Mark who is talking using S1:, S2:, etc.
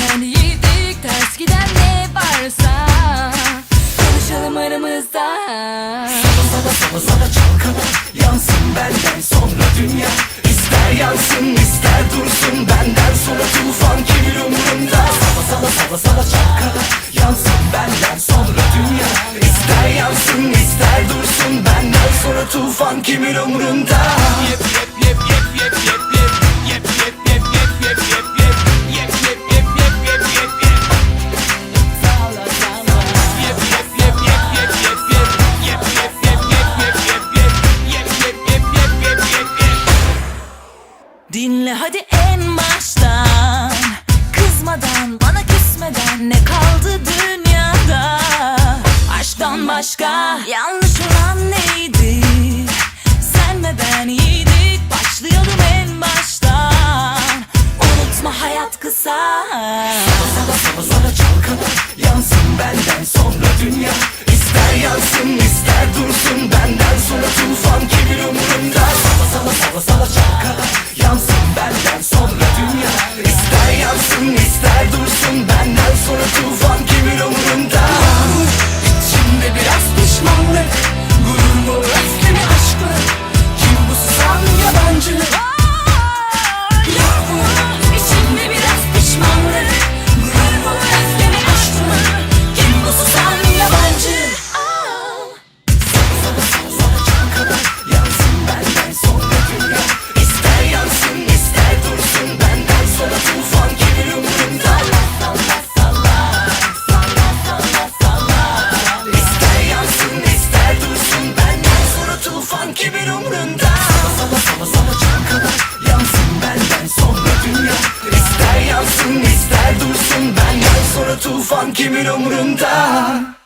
S1: Hemen yedik ters giden ne varsa. Konuşalım aramızda.
S2: Sana sana sana çalkala Yansın benden sonra dünya. İster yansın ister dursun Benden sonra tufan kimin umurunda? Sana sana sana sana çalkala Yansın benden sonra dünya. İster yansın ister dursun Benden sonra tufan kimin umurunda? Yep yep yep yep yep yep Yine hadi en baştan. Kızmadan bana küsmeden ne kaldı dünyada? Aşktan başka yanlış olan neydi? Sen ve ben iyiydik başlayalım en baştan. Unutma hayat kısa. Sana sana sana çalkın yansın benden sonra dünya. İster yansın ister dursun benden sonra tufan ki yanında Sala sala sala çalkalar Yansın benden sonra dünya İster yansın ister dursun benden Sonra tufan kimin umrunda?